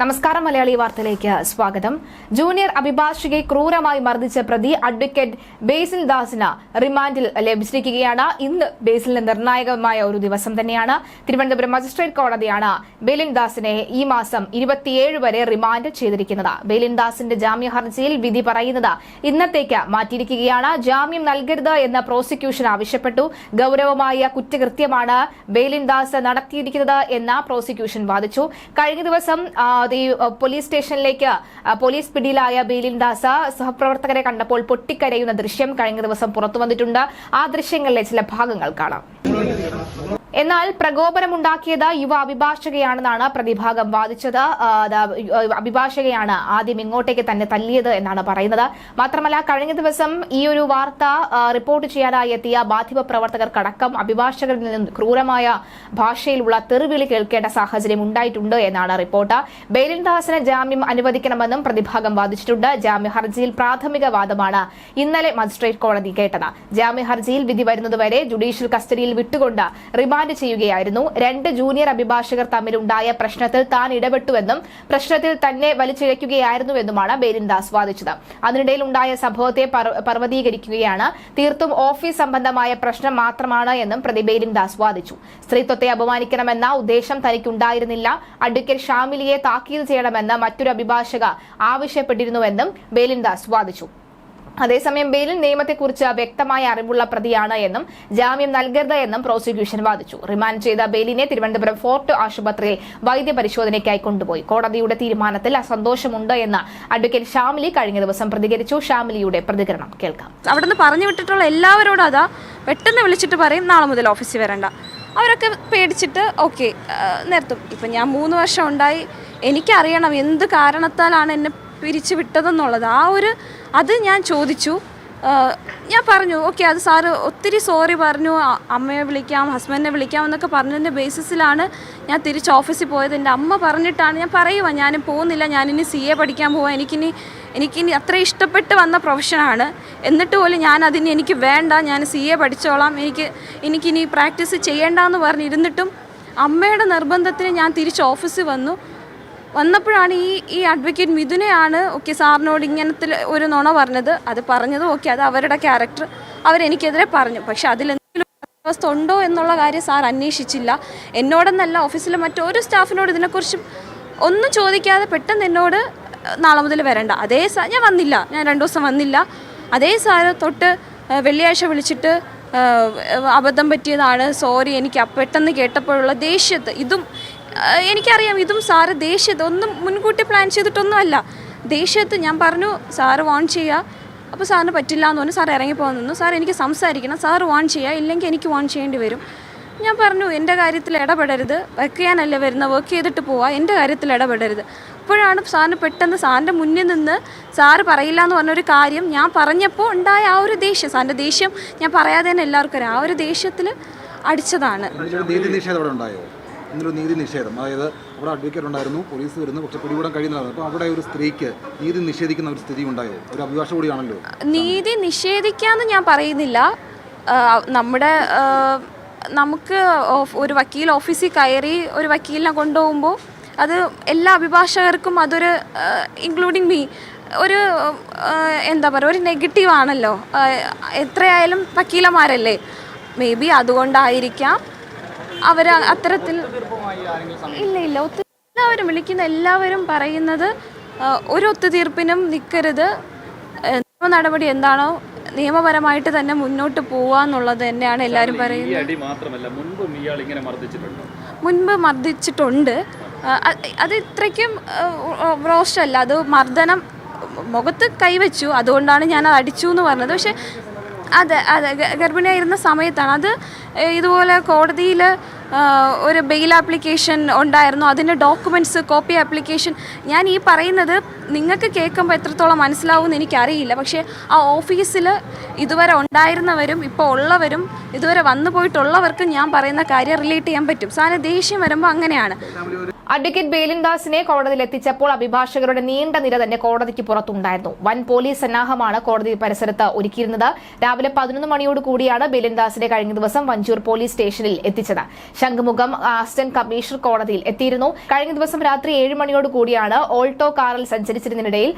നമസ്കാരം മലയാളി വാർത്തയിലേക്ക് സ്വാഗതം. ജൂനിയർ അഭിഭാഷകയെ ക്രൂരമായി മർദ്ദിച്ച പ്രതി അഡ്വക്കേറ്റ് ബേസിൽ ദാസിന് റിമാൻഡിൽ ലഭിച്ചിരിക്കുകയാണ്. ഇന്ന് ബേസിലിന് നിർണായകമായ ഒരു ദിവസം തന്നെയാണ്. തിരുവനന്തപുരം മജിസ്ട്രേറ്റ് കോടതിയാണ് ബേലിൻ ദാസിനെ ഈ മാസം ഇരുപത്തിയേഴ് വരെ റിമാൻഡ് ചെയ്തിരിക്കുന്നത്. ബേലിൻ ദാസിന്റെ ജാമ്യ ഹർജിയിൽ വിധി പറയുന്നത് ഇന്നത്തേക്ക് മാറ്റിയിരിക്കുകയാണ്. ജാമ്യം നൽകരുത് എന്ന് പ്രോസിക്യൂഷൻ ആവശ്യപ്പെട്ടു. ഗൌരവമായ കുറ്റകൃത്യമാണ് ബേലിൻ ദാസ് നടത്തിയിരിക്കുന്നത് എന്ന് പ്രോസിക്യൂഷൻ വാദിച്ചു. കഴിഞ്ഞ ദിവസം ഈ പോലീസ് സ്റ്റേഷനിലേക്ക് പോലീസ് പിടിയിലായ ബീലിൻദാസ സഹപ്രവർത്തകരെ കണ്ടപ്പോൾ പൊട്ടിക്കരയുന്ന ദൃശ്യം കഴിഞ്ഞ ദിവസം പുറത്തു വന്നിട്ടുണ്ട്. ആ ദൃശ്യങ്ങളിലെ ചില ഭാഗങ്ങൾ കാണാം. എന്നാൽ പ്രകോപനമുണ്ടാക്കിയത് യുവ അഭിഭാഷകയാണെന്നാണ് പ്രതിഭാഗം വാദിച്ചത്. അഭിഭാഷകയാണ് ആദ്യം ഇങ്ങോട്ടേക്ക് തന്നെ തല്ലിയത് എന്നാണ് പറയുന്നത്. മാത്രമല്ല കഴിഞ്ഞ ദിവസം ഈ ഒരു വാർത്ത റിപ്പോർട്ട് ചെയ്യാനായി എത്തിയ മാധ്യമ പ്രവർത്തകർക്കടക്കം അഭിഭാഷകരിൽ നിന്നും ക്രൂരമായ ഭാഷയിലുള്ള തെറിവിളി കേൾക്കേണ്ട സാഹചര്യം ഉണ്ടായിട്ടുണ്ട് എന്നാണ് റിപ്പോർട്ട്. ബെയിലിൻ ദാസിന് ജാമ്യം അനുവദിക്കണമെന്നും പ്രതിഭാഗം വാദിച്ചിട്ടുണ്ട്. ജാമ്യ ഹർജിയിൽ പ്രാഥമിക വാദമാണ് ഇന്നലെ മജിസ്ട്രേറ്റ് കോടതി കേട്ടത്. ജാമ്യ ഹർജിയിൽ വിധി വരുന്നതുവരെ ജുഡീഷ്യൽ കസ്റ്റഡിയിൽ വിട്ടുകൊണ്ട് റിമാൻഡ് ചെയ്യുകയായിരുന്നു. രണ്ട് ജൂനിയർ അഭിഭാഷകർ തമ്മിലുണ്ടായ പ്രശ്നത്തിൽ താൻ ഇടപെട്ടുവെന്നും പ്രശ്നത്തിൽ തന്നെ വലിച്ചിഴയ്ക്കുകയായിരുന്നുവെന്നുമാണ് ബേലിൻ ദാസ് വാദിച്ചത്. അതിനിടയിൽ ഉണ്ടായ സംഭവത്തെ പർവ- പർവതീകരിക്കുകയാണ്. തീർത്തും ഓഫീസ് സംബന്ധമായ പ്രശ്നം മാത്രമാണ് എന്നും പ്രതി ബേലിൻ ദാസ് വാദിച്ചു. സ്ത്രീത്വത്തെ അപമാനിക്കണമെന്ന ഉദ്ദേശം തനിക്കുണ്ടായിരുന്നില്ല. അഡ്വക്കേറ്റ് ഷാമിലിയെ താക്കീത് ചെയ്യണമെന്ന് മറ്റൊരു അഭിഭാഷക ആവശ്യപ്പെട്ടിരുന്നുവെന്നും ബേലിൻ ദാസ് വാദിച്ചു. അതേസമയം ബെയിലിൽ നിയമത്തെക്കുറിച്ച് വ്യക്തമായ അറിവുള്ള പ്രതിയാണ് എന്നും ജാമ്യം നൽകരുത് എന്നും പ്രോസിക്യൂഷൻ വാദിച്ചു. റിമാൻഡ് ചെയ്ത ബെയിലിനെ തിരുവനന്തപുരം ഫോർട്ട് ആശുപത്രിയിൽ വൈദ്യപരിശോധനയ്ക്കായി കൊണ്ടുപോയി. കോടതിയുടെ തീരുമാനത്തിൽ അസന്തോഷമുണ്ട് എന്ന് അഡ്വക്കേറ്റ് ഷാമിലി കഴിഞ്ഞ ദിവസം പ്രതികരിച്ചു. ഷാമിലിയുടെ പ്രതികരണം കേൾക്കാം. അവിടുന്ന് പറഞ്ഞു വിട്ടിട്ടുള്ള എല്ലാവരോടും അതാ പെട്ടെന്ന് വിളിച്ചിട്ട് പറയും നാളെ മുതൽ ഓഫീസിൽ വരണ്ട. അവരൊക്കെ പേടിച്ചിട്ട് ഓക്കെ നിർത്തും. ഇപ്പം ഞാൻ മൂന്ന് വർഷം ഉണ്ടായി. എനിക്കറിയണം എന്ത് കാരണത്താലാണ് എന്നെ പിരിച്ചു വിട്ടതെന്നുള്ളത്. ആ ഒരു അത് ഞാൻ ചോദിച്ചു. ഞാൻ പറഞ്ഞു ഓക്കെ അത് സാറ് ഒത്തിരി സോറി പറഞ്ഞു. അമ്മയെ വിളിക്കാം ഹസ്ബൻഡിനെ വിളിക്കാം എന്നൊക്കെ പറഞ്ഞതിന്റെ ബേസിസിലാണ് ഞാൻ തിരിച്ച് ഓഫീസിൽ പോയത്. എന്റെ അമ്മ പറഞ്ഞിട്ടാണ് ഞാൻ പറയുക ഞാൻ പോകുന്നില്ല ഞാനിനി സി എ പഠിക്കാൻ പോവാം. എനിക്കിനി എനിക്കിനി അത്ര ഇഷ്ടപ്പെട്ട് വന്ന പ്രൊഫഷനാണ് എന്നിട്ട് പോലും ഞാൻ അതിന് എനിക്ക് വേണ്ട ഞാൻ സി എ പഠിച്ചോളാം. എനിക്ക് എനിക്കിനി പ്രാക്ടീസ് ചെയ്യേണ്ടെന്ന് പറഞ്ഞിരുന്നിട്ടും അമ്മയുടെ നിർബന്ധത്തിന് ഞാൻ തിരിച്ച് ഓഫീസിൽ വന്നു. വന്നപ്പോഴാണ് ഈ ഈ അഡ്വക്കേറ്റ് മിഥുനെയാണ് ഓക്കെ സാറിനോട് ഇങ്ങനത്തെ ഒരു നുണ പറഞ്ഞത്. അത് പറഞ്ഞത് ഓക്കെ അത് അവരുടെ ക്യാരക്ടർ അവരെനിക്കെതിരെ പറഞ്ഞു. പക്ഷെ അതിലെന്തെങ്കിലും അവസ്ഥ ഉണ്ടോ എന്നുള്ള കാര്യം സാർ അന്വേഷിച്ചില്ല. എന്നോടെന്നല്ല ഓഫീസിലെ മറ്റൊരു സ്റ്റാഫിനോട് ഇതിനെക്കുറിച്ച് ഒന്നും ചോദിക്കാതെ പെട്ടെന്ന് എന്നോട് നാളെ മുതൽ വരണ്ട. അതേ സാ ഞാൻ വന്നില്ല. ഞാൻ രണ്ടു ദിവസം വന്നില്ല. അതേ സാറ് തൊട്ട് വെള്ളിയാഴ്ച വിളിച്ചിട്ട് അബദ്ധം പറ്റിയതാണ്. സോറി എനിക്ക് പെട്ടെന്ന് കേട്ടപ്പോഴുള്ള ദേഷ്യത്ത്. ഇതും എനിക്കറിയാം ഇതും സാറ് ദേഷ്യത്ത് ഒന്നും മുൻകൂട്ടി പ്ലാൻ ചെയ്തിട്ടൊന്നുമല്ല. ദേഷ്യത്ത് ഞാൻ പറഞ്ഞു സാറ് വാൺ ചെയ്യുക അപ്പോൾ സാറിന് പറ്റില്ല എന്ന് പറഞ്ഞു സാർ ഇറങ്ങിപ്പോകാൻ നിന്നു. സാർ എനിക്ക് സംസാരിക്കണം. സാർ വാൺ ചെയ്യുക ഇല്ലെങ്കിൽ എനിക്ക് വാൺ ചെയ്യേണ്ടി വരും. ഞാൻ പറഞ്ഞു എന്റെ കാര്യത്തിൽ ഇടപെടരുത്. വർക്ക് ചെയ്യാനല്ലേ വരുന്ന? വർക്ക് ചെയ്തിട്ട് പോവാ. എന്റെ കാര്യത്തിൽ ഇടപെടരുത്. അപ്പോഴാണ് സാറിന് പെട്ടെന്ന് സാറിന്റെ മുന്നിൽ നിന്ന് സാറ് പറയില്ല എന്ന് പറഞ്ഞൊരു കാര്യം ഞാൻ പറഞ്ഞപ്പോൾ ഉണ്ടായ ആ ഒരു ദേഷ്യം. സാറിന്റെ ദേഷ്യം ഞാൻ പറയാതെ തന്നെ എല്ലാവർക്കും അറിയാം. ആ ഒരു ദേഷ്യത്തിൽ അടിച്ചതാണ്. ഇതിലൊരു നീതി നിഷേധം. അതായത് അവിടെ അഡ്വക്കേറ്റ് ഉണ്ടായിരുന്നു പോലീസ് വരുന്നു പക്ഷെ പിടികൂടാൻ കഴിയുന്നതാണ് അപ്പോൾ അവിടെ ഒരു സ്ത്രീക്ക് നീതി നിഷേധിക്കുന്ന ഒരു സ്ഥിതി ഉണ്ടായോ ഒരു അഭിഭാഷ കൂടിയാണല്ലോ. നീതി നിഷേധിക്കാന്ന് ഞാൻ പറയുന്നില്ല. നമ്മുടെ നമുക്ക് ഒരു വക്കീൽ ഓഫീസിൽ കയറി ഒരു വക്കീലിനെ കൊണ്ടുപോകുമ്പോൾ അത് എല്ലാ അഭിഭാഷകർക്കും അതൊരു ഇൻക്ലൂഡിങ് മീ ഒരു എന്താ പറയുക ഒരു നെഗറ്റീവ് ആണല്ലോ. എത്രയായാലും വക്കീലന്മാരല്ലേ? മേ ബി അതുകൊണ്ടായിരിക്കാം. അവർ അത്തരത്തിൽ ഇല്ല ഇല്ല. ഒത്തു എല്ലാവരും വിളിക്കുന്ന എല്ലാവരും പറയുന്നത് ഒരു ഒത്തുതീർപ്പിനും നിൽക്കരുത് നിയമ നടപടി എന്താണോ നിയമപരമായിട്ട് തന്നെ മുന്നോട്ട് പോവുക എന്നുള്ളത് തന്നെയാണ് എല്ലാവരും പറയുന്നത്. മുൻപും മർദ്ദിച്ചിട്ടുണ്ടോ? അത് ഇത്രയ്ക്കും റോഷല്ല അത് മർദ്ദനം മുഖത്ത് കൈവച്ചു. അതുകൊണ്ടാണ് ഞാൻ അത് അടിച്ചു എന്ന് പറഞ്ഞത്. പക്ഷെ അതെ അതെ. ഗർഭിണിയായിരുന്ന സമയത്താണ്. അത് ഇതുപോലെ കോടതിയിൽ ഒരു ബെയിൽ ആപ്ലിക്കേഷൻ ഉണ്ടായിരുന്നു. അതിന്റെ ഡോക്യുമെന്റ്സ് കോപ്പി ആപ്ലിക്കേഷൻ ഞാൻ ഈ പറയുന്നത് നിങ്ങൾക്ക് കേൾക്കുമ്പോൾ എത്രത്തോളം മനസ്സിലാവും എന്ന് എനിക്കറിയില്ല. പക്ഷേ ആ ഓഫീസിൽ ഇതുവരെ ഉണ്ടായിരുന്നവരും ഇപ്പോൾ ഉള്ളവരും ഇതുവരെ വന്നു പോയിട്ടുള്ളവർക്കും ഞാൻ പറയുന്ന കാര്യം റിലേറ്റ് ചെയ്യാൻ പറ്റും. സാറിന് ദേഷ്യം വരുമ്പോൾ അങ്ങനെയാണ്. അഡ്വക്കേറ്റ് ബേലിൻദാസിനെ കോടതിയിൽ എത്തിച്ചപ്പോൾ അഭിഭാഷകരുടെ നീണ്ട നിര തന്നെ കോടതിക്ക് പുറത്തുണ്ടായിരുന്നു. വൻ പോലീസ് സന്നാഹമാണ് കോടതി പരിസരത്ത് ഒരുക്കിയിരുന്നത്. രാവിലെ പതിനൊന്ന് മണിയോട് കൂടിയാണ് ബേലിൻദാസിനെ കഴിഞ്ഞ ദിവസം വഞ്ചൂർ പോലീസ് സ്റ്റേഷനിൽ എത്തിച്ചത്. ശംഖുമുഖം അസിസ്റ്റന്റ് കമ്മീഷണർ കോടതിയിൽ എത്തിയിരുന്നു. കഴിഞ്ഞ ദിവസം രാത്രി ഏഴ് മണിയോട് കൂടിയാണ് ഓൾട്ടോ കാറിൽ സഞ്ചരിച്ചിരുന്നതിനിടയിൽ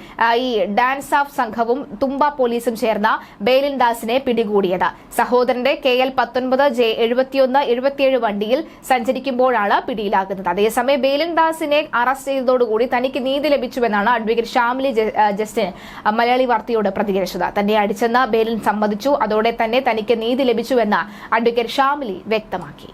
ഈ ഡാൻസ് ഓഫ് സംഘവും തുമ്പ പോലീസും ചേർന്ന ബേലിൻദാസിനെ പിടികൂടിയത്. സഹോദരന്റെ കെ എൽ പത്തൊൻപത് ജെ എഴുപത്തിയൊന്ന് എഴുപത്തിയേഴ് വണ്ടിയിൽ സഞ്ചരിക്കുമ്പോഴാണ് പിടിയിലാകുന്നത്. അതേസമയം ബേലിൻദാസിനെ അറസ്റ്റ് ചെയ്തതോടുകൂടി തനിക്ക് നീതി ലഭിച്ചുവെന്നാണ് അഡ്വക്കേറ്റ് ഷാമിലി ജസ്റ്റിൻ മലയാളി വാർത്തയോട് പ്രതികരിച്ചത്. തന്നെ അടിച്ചെന്ന ബേലിൻ സമ്മതിച്ചു. അതോടെ തന്നെ തനിക്ക് നീതി ലഭിച്ചുവെന്ന് അഡ്വക്കേറ്റ് ഷാമിലി വ്യക്തമാക്കി.